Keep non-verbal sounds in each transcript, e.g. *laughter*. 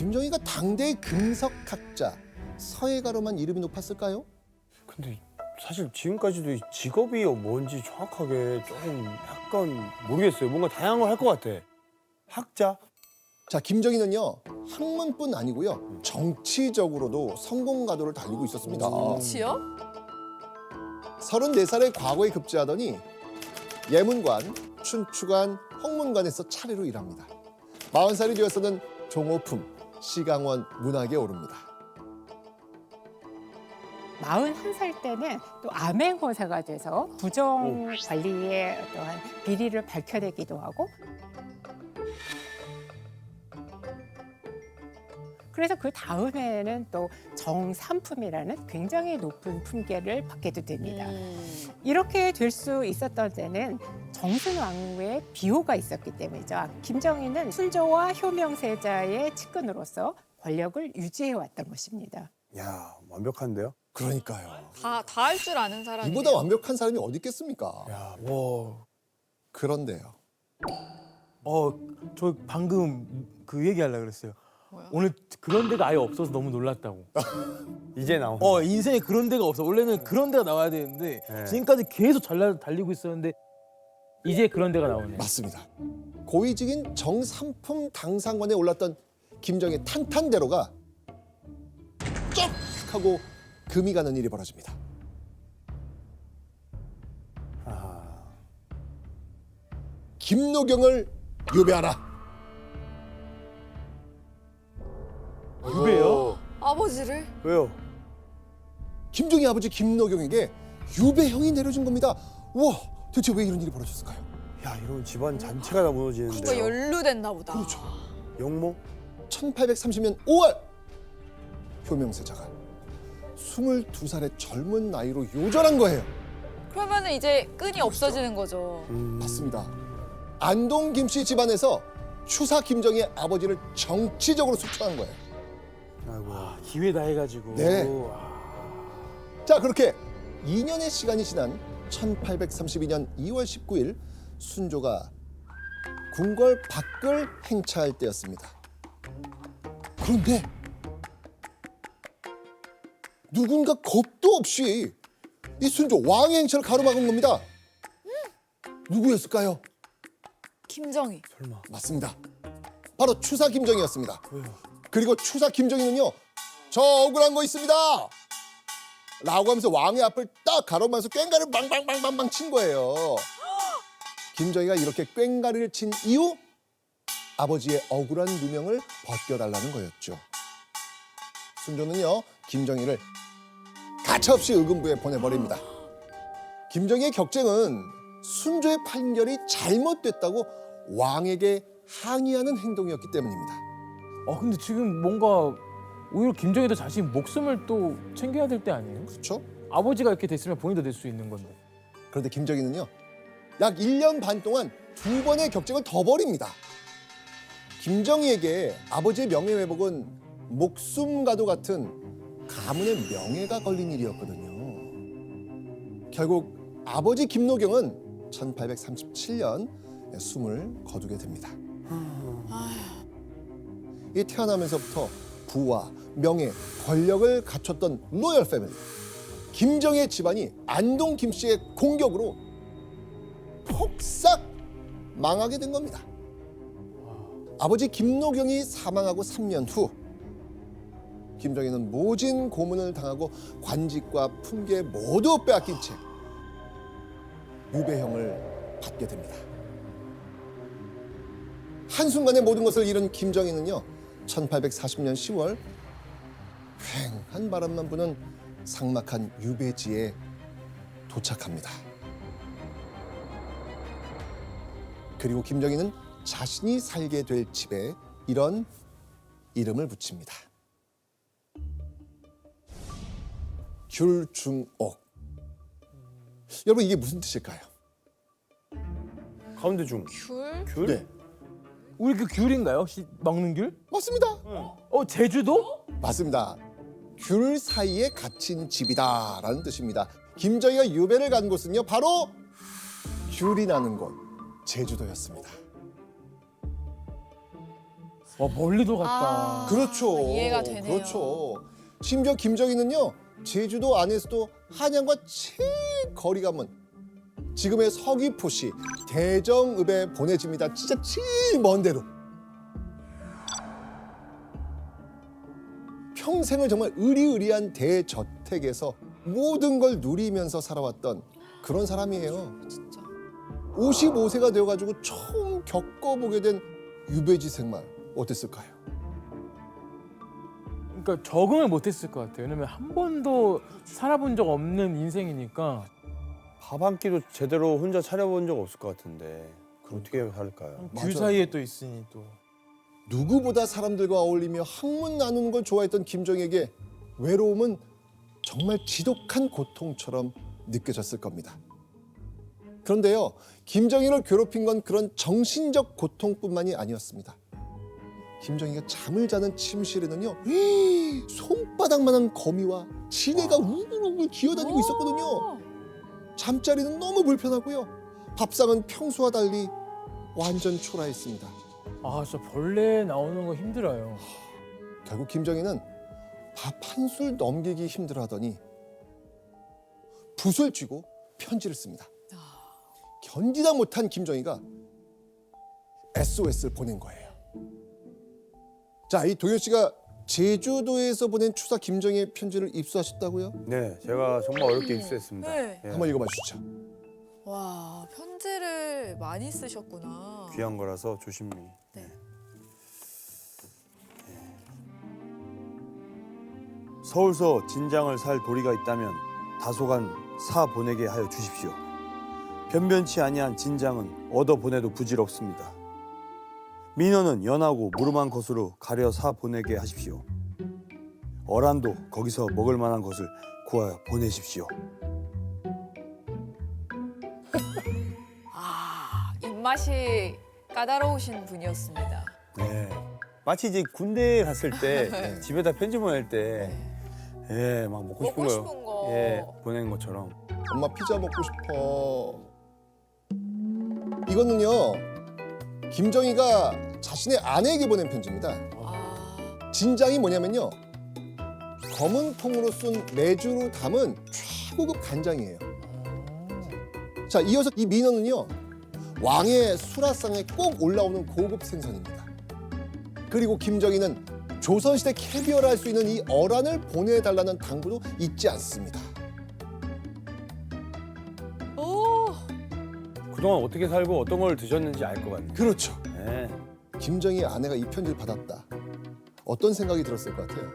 김정희가 당대의 금석학자 서예가로만 이름이 높았을까요? 근데 사실 지금까지도 이 직업이 뭔지 정확하게 조금 약간 모르겠어요. 뭔가 다양한 걸 할 것 같아. 학자? 자, 김정희는요 학문뿐 아니고요 정치적으로도 성공가도를 달리고 있었습니다. 치요? 34살의 과거에 급제하더니 예문관, 춘추관, 홍문관에서 차례로 일합니다. 40살이 되어서는 종호품, 시강원 문학에 오릅니다. 41살 때는 또 암행어사가 돼서 부정 관리의 어떠한 비리를 밝혀내기도 하고 그래서 그 다음에는 또 정삼품이라는 굉장히 높은 품계를 받게도 됩니다. 음. 이렇게 될 수 있었던 데는 정순 왕후의 비호가 있었기 때문이죠. 김정희는 순조와 효명세자의 측근으로서 권력을 유지해 왔던 것입니다. 야 완벽한데요? 그러니까요. 다 다 할 줄 아는 사람이. 이보다 완벽한 사람이 어디 있겠습니까? 야, 와. 그런데요. 어, 저 방금 그 얘기 하려고 그랬어요. 오늘 그런 데가 아예 없어서 너무 놀랐다고. *laughs* 이제 나온. 어, 인생에 그런 데가 없어. 원래는 그런 데가 나와야 되는데 네. 지금까지 계속 잘 나- 달리고 있었는데 이제 그런 데가 나오네. 맞습니다. 고위직인 정삼품 당상관에 올랐던 김정희 탄탄대로가 쩍 하고 금이 가는 일이 벌어집니다. 아, 김노경을 유배하라. 유배요? 아버지를? 왜요? 김정희 아버지 김노경에게 유배형이 내려진 겁니다. 와, 대체 왜 이런 일이 벌어졌을까요? 야 이런 집안 잔체가 다 무너지는데. 뭔가 연루됐나 보다. 그렇죠. 영모? 1830년 5월 효명세자가 22살의 젊은 나이로 요절한 거예요. 그러면은 이제 끈이 없어지는 거죠. 음. 맞습니다. 안동 김씨 집안에서 추사 김정희의 아버지를 정치적으로 숙청한 거예요. 기회다 해가지고. 네. 아, 자, 그렇게 2년의 시간이 지난 1832년 2월 19일 순조가 궁궐 밖을 행차할 때였습니다. 그런데 누군가 겁도 없이 이 순조 왕의 행차를 가로막은 겁니다. 누구였을까요? 김정희. 설마. 맞습니다. 바로 추사 김정희였습니다. 왜요? 그리고 추사 김정희는요, 저 억울한 거 있습니다. 라고 하면서 왕의 앞을 딱 가로막아서 꽹가리를 빵빵빵빵빵 친 거예요. 김정희가 이렇게 꽹가리를 친 이후 아버지의 억울한 누명을 벗겨달라는 거였죠. 순조는요, 김정희를 가차없이 의금부에 보내버립니다. 김정희의 격쟁은 순조의 판결이 잘못됐다고 왕에게 항의하는 행동이었기 때문입니다. 어, 근데 지금 뭔가 오히려 김정희도 자신 목숨을 또 챙겨야 될 때 아니에요? 그렇죠? 아버지가 이렇게 됐으면 본인도 될 수 있는 건데. 그런데 김정희는요. 약 1년 반 동안 두 번의 격쟁을 더 벌입니다. 김정희에게 아버지의 명예 회복은 목숨과도 같은 가문의 명예가 걸린 일이었거든요. 결국 아버지 김노경은 1837년 숨을 거두게 됩니다. 이 태어나면서부터 부와 명예, 권력을 갖췄던 로열 패밀리 김정희의 집안이 안동 김 씨의 공격으로 폭삭 망하게 된 겁니다. 아버지 김노경이 사망하고 3년 후 김정희는 모진 고문을 당하고 관직과 품계 모두 빼앗긴 채 유배형을 받게 됩니다. 한순간에 모든 것을 잃은 김정희는요. 1840년 10월 휑한 바람만 부는 삭막한 유배지에 도착합니다. 그리고 김정희는 자신이 살게 될 집에 이런 이름을 붙입니다. 귤중옥. 여러분 이게 무슨 뜻일까요? 가운데 중. 귤? 귤? 네, 우리 그 귤인가요? 시- 먹는 귤? 맞습니다. 어, 제주도? 맞습니다. 귤 사이에 갇힌 집이다라는 뜻입니다. 김정희가 유배를 간 곳은요 바로 귤이 나는 곳 제주도였습니다. 와 멀리도 갔다. 아. 그렇죠. 이해가 되네요. 그렇죠. 심지어 김정희는요 제주도 안에서도 한양과 제일 거리가 먼 지금의 서귀포시 대정읍에 보내집니다. 진짜 제일 먼 데로. 평생을 정말 의리의리한 대저택에서 모든 걸 누리면서 살아왔던 그런 사람이에요. 진짜. 55세가 되어가지고 처음 겪어보게 된 유배지 생활 어땠을까요? 그러니까 적응을 못했을 것 같아요. 왜냐면 한 번도 살아본 적 없는 인생이니까 밥 한 끼도 제대로 혼자 차려본 적 없을 것 같은데 어떻게 살까요? 맞아요. 귤 사이에 또 있으니 또. 누구보다 사람들과 어울리며 학문 나누는 걸 좋아했던 김정에게 외로움은 정말 지독한 고통처럼 느껴졌을 겁니다. 그런데요, 김정일을 괴롭힌 건 그런 정신적 고통뿐만이 아니었습니다. 김정희가 잠을 자는 침실에는요, 손바닥만한 거미와 지네가 우글우글 기어다니고 있었거든요. 어. 잠자리는 너무 불편하고요. 밥상은 평소와 달리 완전 초라했습니다. 아 진짜 벌레 나오는 거 힘들어요. 결국 김정희는 밥 한 술 넘기기 힘들어하더니 붓을 쥐고 편지를 씁니다. 견디다 못한 김정희가 SOS를 보낸 거예요. 자, 이 동현 씨가 제주도에서 보낸 추사 김정희의 편지를 입수하셨다고요? 네, 제가 정말 어렵게 입수했습니다. 네. 예, 한번 읽어봐 주시죠. 와 편지를 많이 쓰셨구나. 귀한 거라서 조심히. 네. 서울서 진장을 살 도리가 있다면 다소간 사 보내게 하여 주십시오. 변변치 아니한 진장은 얻어 보내도 부질없습니다. 민원은 연하고 무름한 것으로 가려 사 보내게 하십시오. 어란도 거기서 먹을 만한 것을 구하여 보내십시오. 아 입맛이 까다로우신 분이었습니다. 네. 마치 이제 군대에 갔을 때 *laughs* 집에다 편지 보낼 때, 예, 막 먹고 싶은 먹고 거, 싶은 거. 예, 보낸 것처럼. 엄마 피자 먹고 싶어. 이거는요, 김정희가 자신의 아내에게 보낸 편지입니다. 아 진장이 뭐냐면요. 검은 통으로 쓴 메주로 담은 최고급 간장이에요. 자, 이어서 이 민어는요. 왕의 수라상에 꼭 올라오는 고급 생선입니다. 그리고 김정희는 조선시대 캐비어를 할 수 있는 이 어란을 보내달라는 당부도 잊지 않습니다. 그동안 어떻게 살고 어떤 걸 드셨는지 알 것 같네요. 그렇죠. 예. 김정희 아내가 이 편지를 받았다. 어떤 생각이 들었을 것 같아요?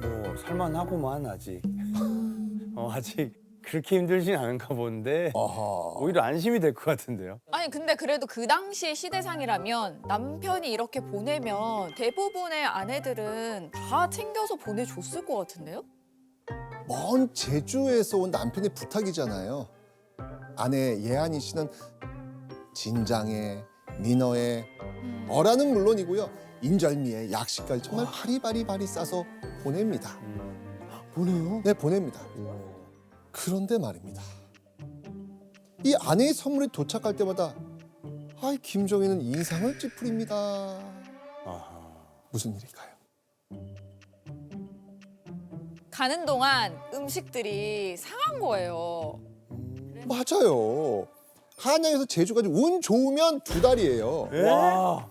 뭐 살만하고만 아직. *laughs* 어, 아직 그렇게 힘들진 않은가 본데 아하. 오히려 안심이 될 것 같은데요. 아니 근데 그래도 그 당시 시대상이라면 남편이 이렇게 보내면 대부분의 아내들은 다 챙겨서 보내줬을 것 같은데요? 먼 제주에서 온 남편의 부탁이잖아요. 아내 예한이 씨는 진장에 민어에 어라는 물론이고요. 인절미에 약식까지 정말 바리바리바리 싸서 보냅니다. 보내요? 네, 보냅니다. 그런데 말입니다. 이 아내의 선물이 도착할 때마다 아이 김정희는 인상을 찌푸립니다. 아하. 무슨 일일까요? 가는 동안 음식들이 상한 거예요. 맞아요. 한양에서 제주까지 운 좋으면 두 달이에요. 예? 와.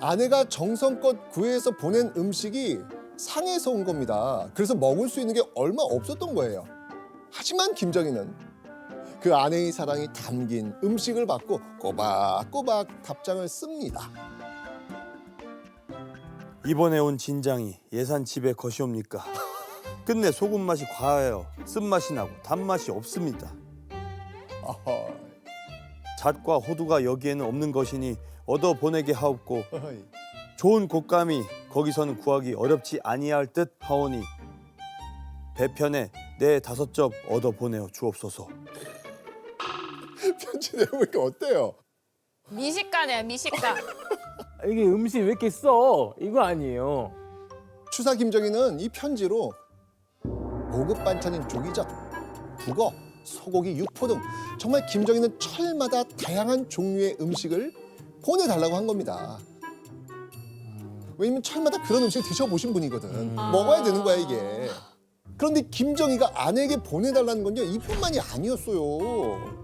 아내가 정성껏 구해서 보낸 음식이 상해서 온 겁니다. 그래서 먹을 수 있는 게 얼마 없었던 거예요. 하지만 김정희는 그 아내의 사랑이 담긴 음식을 받고 꼬박꼬박 답장을 씁니다. 이번에 온 진장이 예산 집에 것이옵니까? 끝내 소금 맛이 과하여 쓴맛이 나고 단맛이 없습니다. 아하. 잣과 호두가 여기에는 없는 것이니 얻어 보내게 하옵고 어이. 좋은 곶감이 거기서는 구하기 어렵지 아니할 듯 하오니 배편에 네 다섯 접 얻어 보내어 주옵소서. 편지 내용이 어때요? 미식가네요, 미식가. *laughs* 이게 음식 왜 이렇게 써? 이거 아니에요. 추사 김정희는 이 편지로 고급 반찬인 조기젓, 북어, 소고기, 육포 등 정말 김정희는 철마다 다양한 종류의 음식을 보내달라고 한 겁니다. 왜냐면 철마다 그런 음식 드셔보신 분이거든. 먹어야 되는 거야 이게. 그런데 김정희가 아내에게 보내달라는 건요 이뿐만이 아니었어요.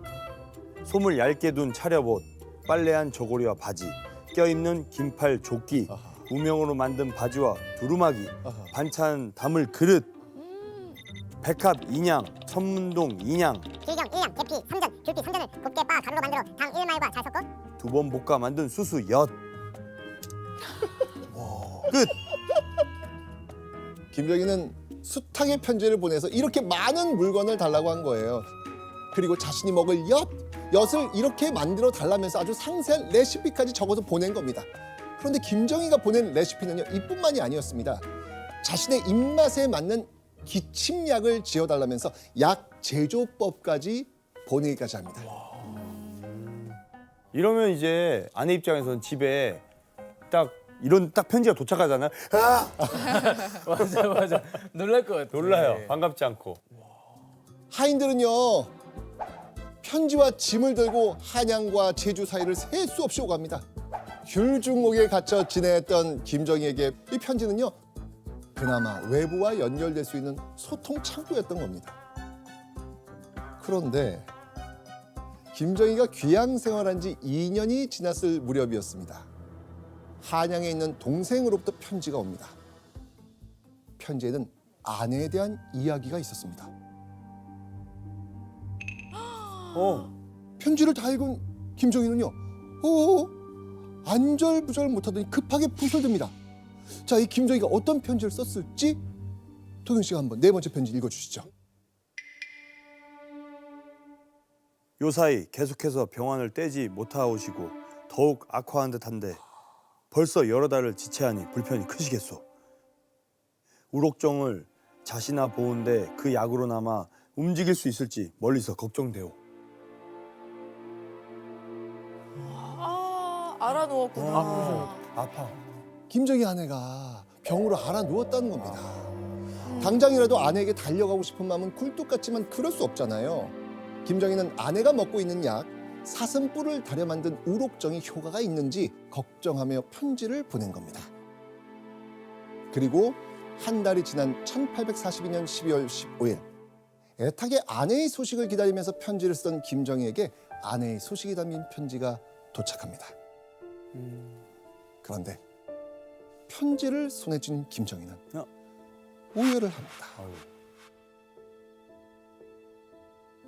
솜을 얇게 둔 차려봇, 빨래한 저고리와 바지, 껴입는 긴팔 조끼, 아하. 우명으로 만든 바지와 두루마기, 아하. 반찬 담을 그릇, 백합 인양, 천문동 인양, 길경, 일량, 계피, 삼전, 귤피, 삼전을 곱게 빻아 가루로 만들어 당 1말과 잘 섞어 두번 볶아 만든 수수 엿. 끝. 김정희는 숱하게 편지를 보내서 이렇게 많은 물건을 달라고 한 거예요. 그리고 자신이 먹을 엿, 엿을 이렇게 만들어 달라면서 아주 상세한 레시피까지 적어서 보낸 겁니다. 그런데 김정희가 보낸 레시피는요 이뿐만이 아니었습니다. 자신의 입맛에 맞는 기침약을 지어달라면서 약 제조법까지 보내기까지 합니다. 이러면 이제 아내 입장에서는 집에 딱 이런 딱 편지가 도착하잖아요. 아! *laughs* 맞아 맞아 놀랄 것 같아. 놀라요. 네. 반갑지 않고. 하인들은요 편지와 짐을 들고 한양과 제주 사이를 셀 수 없이 오갑니다. 귤중옥에 갇혀 지내던 김정희에게 이 편지는요 그나마 외부와 연결될 수 있는 소통 창구였던 겁니다. 그런데 김정희가 귀양 생활한 지 2년이 지났을 무렵이었습니다. 한양에 있는 동생으로부터 편지가 옵니다. 편지에는 아내에 대한 이야기가 있었습니다. 어. 편지를 다 읽은 김정희는요. 어, 안절부절 못하더니 급하게 붓을 듭니다. 자, 이 김정희가 어떤 편지를 썼을지 도경 씨가 한번 네 번째 편지 읽어주시죠. 요사이 계속해서 병환을 떼지 못하오시고 더욱 악화한 듯한데 벌써 여러 달을 지체하니 불편이 크시겠소. 우록정을 자시나 보은데 그 약으로나마 움직일 수 있을지 멀리서 걱정되오. 아 알아누웠구나. 아파. 김정희 아내가 병으로 알아 누웠다는 겁니다. 당장이라도 아내에게 달려가고 싶은 마음은 굴뚝 같지만 그럴 수 없잖아요. 김정희는 아내가 먹고 있는 약 사슴뿔을 달여 만든 우록정이 효과가 있는지 걱정하며 편지를 보낸 겁니다. 그리고 한 달이 지난 1842년 12월 15일 애타게 아내의 소식을 기다리면서 편지를 쓰던 김정희에게 아내의 소식이 담긴 편지가 도착합니다. 그런데 편지를 손에 쥔 김정희는 어? 오열을 합니다. 아유.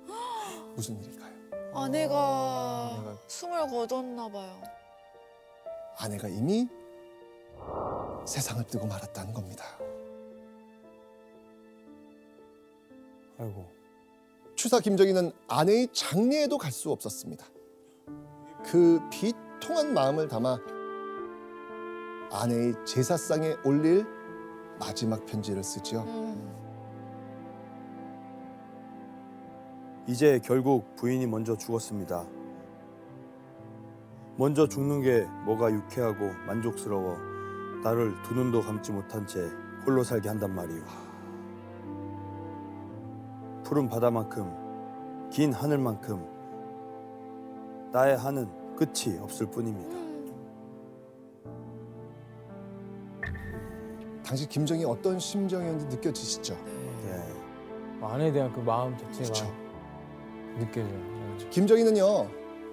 *gasps* 무슨 일일까요? 아내가 숨을 거뒀나 봐요. 아내가 이미 세상을 뜨고 말았다는 겁니다. 아이고. 추사 김정희는 아내의 장례에도 갈 수 없었습니다. 그 비통한 마음을 담아 아내의 제사상에 올릴 마지막 편지를 쓰지요. 음. 이제 결국 부인이 먼저 죽었습니다. 먼저 죽는 게 뭐가 유쾌하고 만족스러워 나를 두 눈도 감지 못한 채 홀로 살게 한단 말이오. 푸른 바다만큼 긴 하늘만큼 나의 한은 끝이 없을 뿐입니다. 당시 김정희 어떤 심정이었는지 느껴지시죠? 예. 아내에 대한 그 마음 자체가 그렇죠. 느껴져요. 김정희는요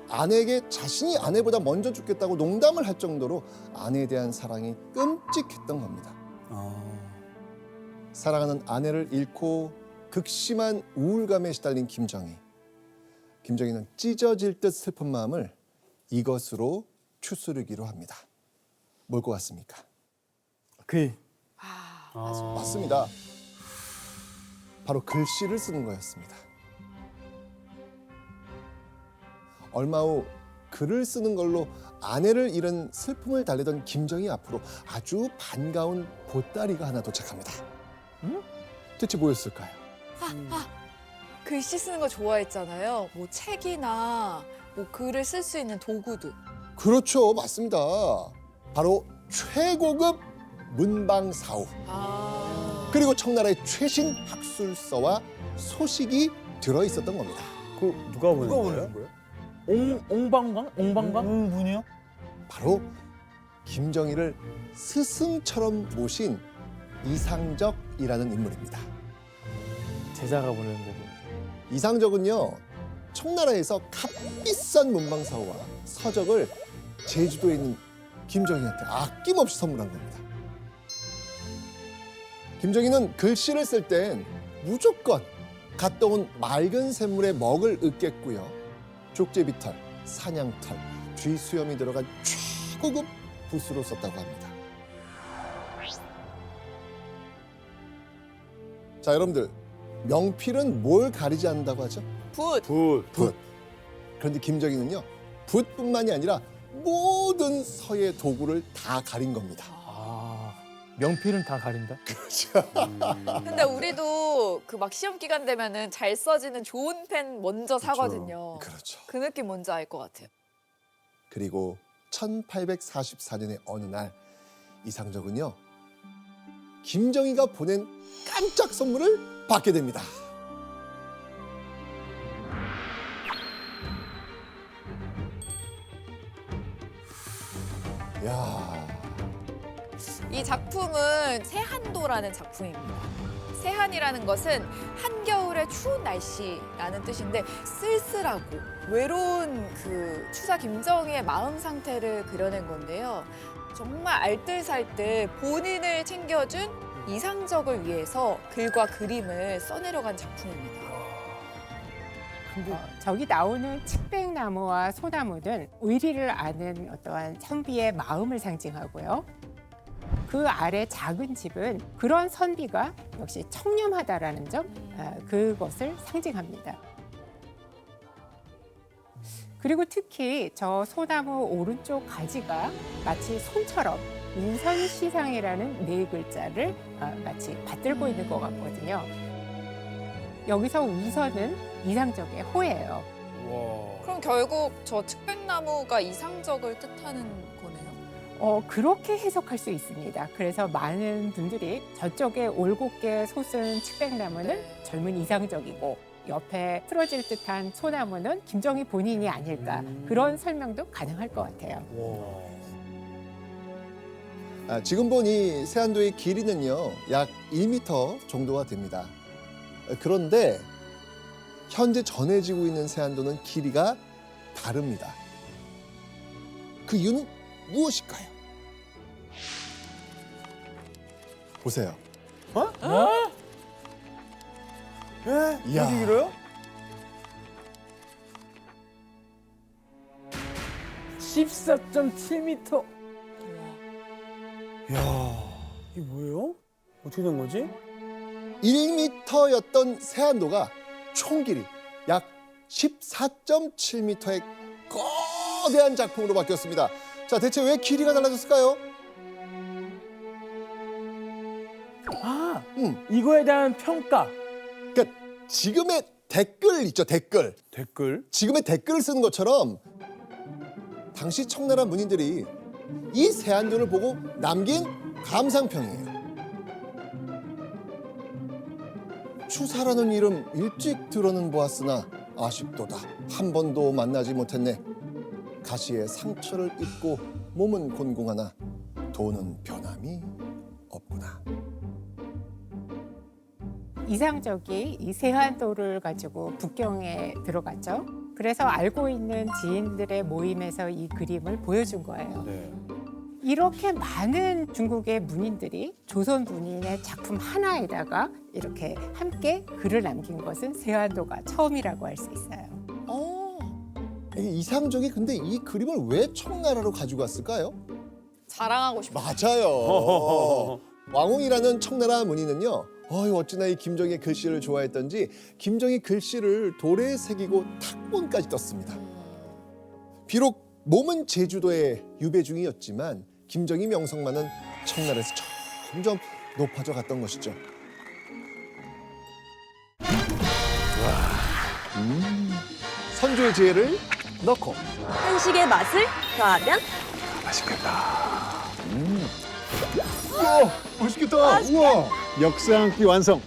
아내에게 자신이 아내보다 먼저 죽겠다고 농담을 할 정도로 아내에 대한 사랑이 끔찍했던 겁니다. 아, 사랑하는 아내를 잃고 극심한 우울감에 시달린 김정희. 김정희는 찢어질 듯 슬픈 마음을 이것으로 추스르기로 합니다. 뭘 것 같습니까? 그 맞습니다. 바로 글씨를 쓰는 거였습니다. 얼마 후 글을 쓰는 걸로 아내를 잃은 슬픔을 달래던 김정희 앞으로 아주 반가운 보따리가 하나 도착합니다. 대체 뭐였을까요? 글씨 쓰는 거 좋아했잖아요. 뭐 책이나 뭐 글을 쓸 수 있는 도구도. 그렇죠, 맞습니다. 바로 최고급 문방 사후 아. 그리고 청나라의 최신 학술서와 소식이 들어 있었던 겁니다. 그 누가 보낸 거예요? 옹 옹방광 옹방광 음, 분이요? 바로 김정일을 스승처럼 모신 이상적이라는 인물입니다. 제자가 보낸 거고. 이상적은요 청나라에서 값비싼 문방사와 서적을 제주도에 있는 김정희한테 아낌없이 선물한 겁니다. 김정희는 글씨를 쓸 땐 무조건 갔다 온 맑은 샘물에 먹을 으깼고요. 족제비털, 사냥털, 쥐수염이 들어간 최고급 붓으로 썼다고 합니다. 자 여러분들 명필은 뭘 가리지 않는다고 하죠? 붓. 붓. 붓. 그런데 김정희는요 붓뿐만이 아니라 모든 서예 도구를 다 가린 겁니다. 아 명필은 다 가린다. 근데 우리도 그 막 시험 기간 되면은 잘 써지는 좋은 펜 먼저 사거든요. 그렇죠. 그 느낌 뭔지 알 것 같아요. 그리고 1844년의 어느 날 이상적은요 김정희가 보낸 깜짝 선물을 받게 됩니다. 야, 이 작품은 세한도라는 작품입니다. 세한이라는 것은 한겨울의 추운 날씨라는 뜻인데 쓸쓸하고 외로운 그 추사 김정희의 마음 상태를 그려낸 건데요. 정말 알뜰살뜰 본인을 챙겨준 이상적을 위해서 글과 그림을 써내려간 작품입니다. 어, 저기 나오는 칡백나무와 소나무는 의리를 아는 어떠한 선비의 마음을 상징하고요. 그 아래 작은 집은 그런 선비가 역시 청렴하다라는 점, 아, 그것을 상징합니다. 그리고 특히 저 소나무 오른쪽 가지가 마치 손처럼 우선시상이라는 네 글자를 아, 마치 받들고 있는 것 같거든요. 여기서 우선은 이상적의 호예요. 와. 그럼 결국 저 측백나무가 이상적을 뜻하는. 어, 그렇게 해석할 수 있습니다. 그래서 많은 분들이 저쪽에 올곧게 솟은 칡백나무는 네. 젊은 이상적이고 옆에 틀어질 듯한 소나무는 김정희 본인이 아닐까 음. 그런 설명도 가능할 것 같아요. 와. 아, 지금 보니 세안도의 길이는요 약 1m 정도가 됩니다. 그런데 현재 전해지고 있는 세안도는 길이가 다릅니다. 그 이유는 무엇일까요? 보세요. 예? 이야. 이렇게 길어요? 14.7m. 야, 이게 뭐예요? 어떻게 된 거지? 1m였던 세안도가 총 길이 약 14.7m의 거대한 작품으로 바뀌었습니다. 자, 대체 왜 길이가 달라졌을까요? 아 음, 이거에 대한 평가. 그러니까 지금의 댓글 있죠, 댓글. 댓글. 지금의 댓글을 쓰는 것처럼 당시 청나라 문인들이 이 세안도를 보고 남긴 감상평이에요. 추사라는 이름 일찍 들어는 보았으나 아쉽도다. 한 번도 만나지 못했네. 가시에 상처를 입고 몸은 곤궁하나 돈은 변함이 없구나. 이상적이 이 세한도를 가지고 북경에 들어갔죠. 그래서 알고 있는 지인들의 모임에서 이 그림을 보여준 거예요. 네. 이렇게 많은 중국의 문인들이 조선 문인의 작품 하나에다가 이렇게 함께 글을 남긴 것은 세한도가 처음이라고 할 수 있어요. 이상적이 근데 이 그림을 왜 청나라로 가지고 왔을까요? 자랑하고 싶어. 맞아요. *laughs* 왕홍이라는 청나라 문인은요. 어이 어찌나 이 김정희의 글씨를 좋아했던지 김정희 글씨를 돌에 새기고 탁본까지 떴습니다. 비록 몸은 제주도의 유배 중이었지만 김정희 명성만은 청나라에서 점점 높아져 갔던 것이죠. 음, 선조의 지혜를 넣고. 한식의 맛을 더하면? 우와 맛있겠다. 우와. 역사 한 끼 완성.